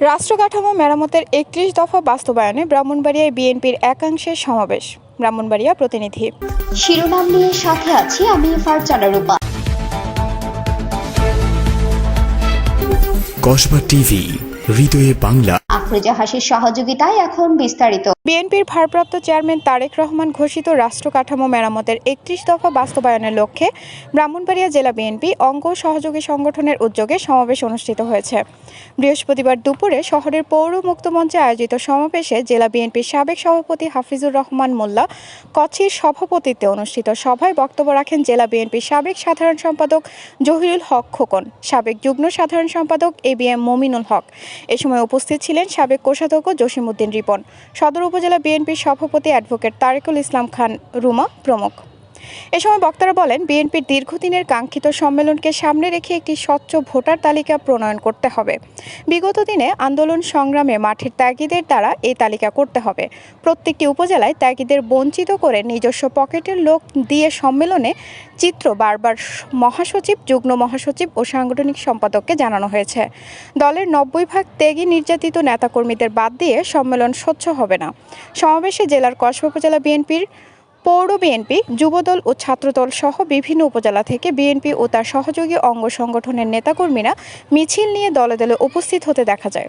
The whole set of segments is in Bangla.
রাষ্ট্র কাঠামো মেরামতের একত্রিশ দফা বাস্তবায়নে ব্রাহ্মণবাড়িয়ায় বিএনপির একাংশের সমাবেশ। ব্রাহ্মণবাড়িয়া প্রতিনিধি। শিরোনাম নিয়ে সাথে আছি আমি ফারজানা রূপা। কসবা টিভি হৃদয়ে বাংলা। আফরোজা হাসির সহযোগিতায় এখন বিস্তারিত। বিএনপির ভারপ্রাপ্ত চেয়ারম্যান তারেক রহমান ঘোষিত রাষ্ট্র কাঠামো মেরামতের একত্রিশ দফা বাস্তবায়নের লক্ষ্যে ব্রাহ্মণবাড়িয়া জেলা বিএনপি অঙ্গ সহযোগী সংগঠনের উদ্যোগে সমাবেশ অনুষ্ঠিত হয়েছে। বৃহস্পতিবার দুপুরে শহরের পৌর মুক্তমঞ্চে আয়োজিত সমাবেশে জেলা বিএনপির সাবেক সভাপতি হাফিজুর রহমান মোল্লা কচির সভাপতিত্বে অনুষ্ঠিত সভায় বক্তব্য রাখেন জেলা বিএনপির সাবেক সাধারণ সম্পাদক জহিরুল হক খোকন সাবেক যুগ্ম সাধারণ সম্পাদক A B M Mominul Haque. এ সময় উপস্থিত ছিলেন সাবেক কোষাধ্যক্ষ জসিমউদ্দিন রিপন। সদর উপজেলা বিএনপির সভাপতি অ্যাডভোকেট তারেকুল ইসলাম খান রুমা প্রমুখ। এ সময় বক্তারা বলেন, বিএনপির দীর্ঘদিনের কাঙ্ক্ষিত সম্মেলনকে সামনে রেখে একটি স্বচ্ছ ভোটার তালিকা প্রণয়ন করতে হবে। বিগত দিনে আন্দোলন সংগ্রামে মাঠের ত্যাগীদের দ্বারা এই তালিকা করতে হবে। প্রত্যেকটি উপজেলায় ত্যাগীদের বঞ্চিত করে নিজস্ব পকেটের লোক দিয়ে সম্মেলনে চিত্র বারবার মহাসচিব, যুগ্ম মহাসচিব ও সাংগঠনিক সম্পাদককে জানানো হয়েছে। দলের নব্বই ভাগ ত্যাগী নির্যাতিত নেতাকর্মীদের বাদ দিয়ে সম্মেলন স্বচ্ছ হবে না। সমাবেশে জেলার কসবা উপজেলা বিএনপির পৌর বিএনপি, যুবদল ও ছাত্রদল সহ বিভিন্ন উপজেলা থেকে বিএনপি ও তার সহযোগী অঙ্গ সংগঠনের নেতাকর্মীরা মিছিল নিয়ে দলে দলে উপস্থিত হতে দেখা যায়।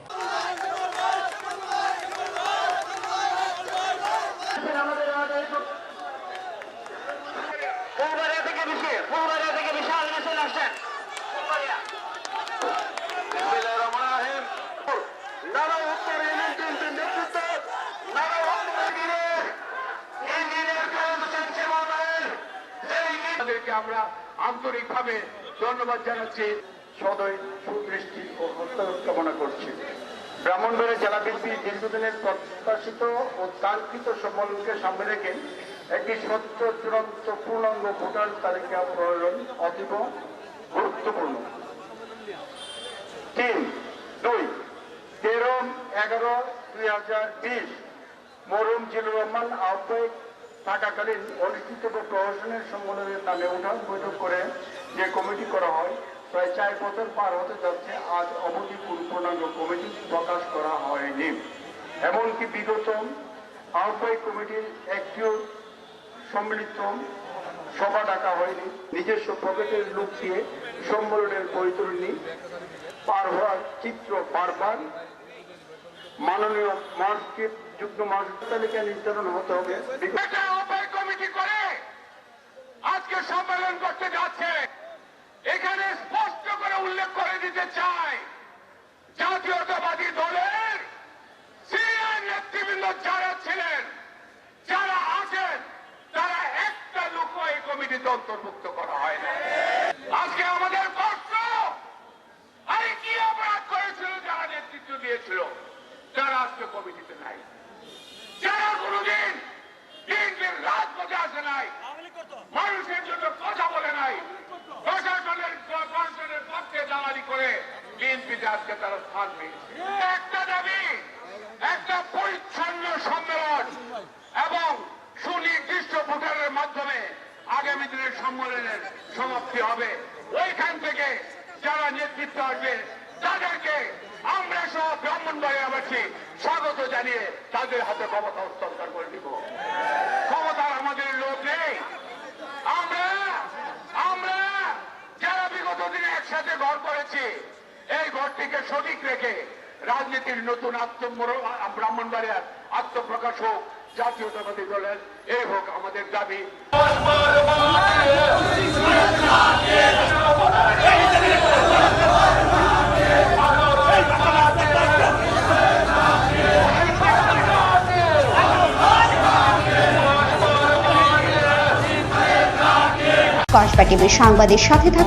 তাদেরকে আমরা আন্তরিকভাবে ধন্যবাদ জানাচ্ছি। সদয় সুদৃষ্টি ও হস্তক্ষেপ কামনা করছি। ব্রাহ্মণবাড়িয়া জেলা বিএনপি দীর্ঘদিনের প্রত্যাশিত ও কাঙ্ক্ষিত সম্মেলনকে সামনে রেখে একটি স্বচ্ছ চূড়ান্ত, পূর্ণাঙ্গ ভোটার তালিকা প্রয়োজন অতীব গুরুত্বপূর্ণ। তিন, দুই, তেরো, এগারো, দুই হাজার বিশ মরুম জিলুর রহমান আহ্বায়ক থাকাকালীন অনুষ্ঠিত প্রশাসনের সম্মেলনের নামে উঠান বৈঠক করে যে কমিটি করা হয়, প্রায় চার বছর পার হতে যাচ্ছে, আজ অবধি কোন পূর্ণাঙ্গ কমিটি প্রকাশ করা হয়নি। এমনকি বিগত আহ্বায়ক কমিটির একটিও সম্মিলিত সভা ডাকা হয়নি। নিজস্ব পকেটের লোক দিয়ে সম্মেলনের বৈতরণী পার হওয়ার চিত্র বারবার মাননীয় নির্ধারণ হতে হবে। কমিটি করে আজকে সম্মেলন করতে যাচ্ছে। এখানে স্পষ্ট করে উল্লেখ করে দিতে চাই জাতীয়তাবাদী দলের বিএনপিতে আজকে তারা স্থান পেয়েছে। একটা দাবি একটা পরিচ্ছন্ন সম্মেলন এবং সুনির্দিষ্ট ভোটারের মাধ্যমে আগামী দিনের সম্মেলনের সমাপ্তি হবে। ওইখান থেকে যারা নেতৃত্ব আসবে তাদেরকে আমরা সহ ব্রাহ্মণবাড়িয়াবাসী স্বাগত জানিয়ে তাদের হাতে ক্ষমতা হস্তান্তর করে দিব ক্ষমতার আমাদের লোক নেই আমরা আমরা যারা বিগত দিনে একসাথে ঘর করেছি এই ঘরটিকে সঠিক রেখে রাজনীতির নতুন ব্রাহ্মণবাড়িয়ার আত্মপ্রকাশ হোক, জাতীয়তাবাদী দলের, এই হোক আমাদের দাবি। কসবা সাংবাদিক সাথে থাকা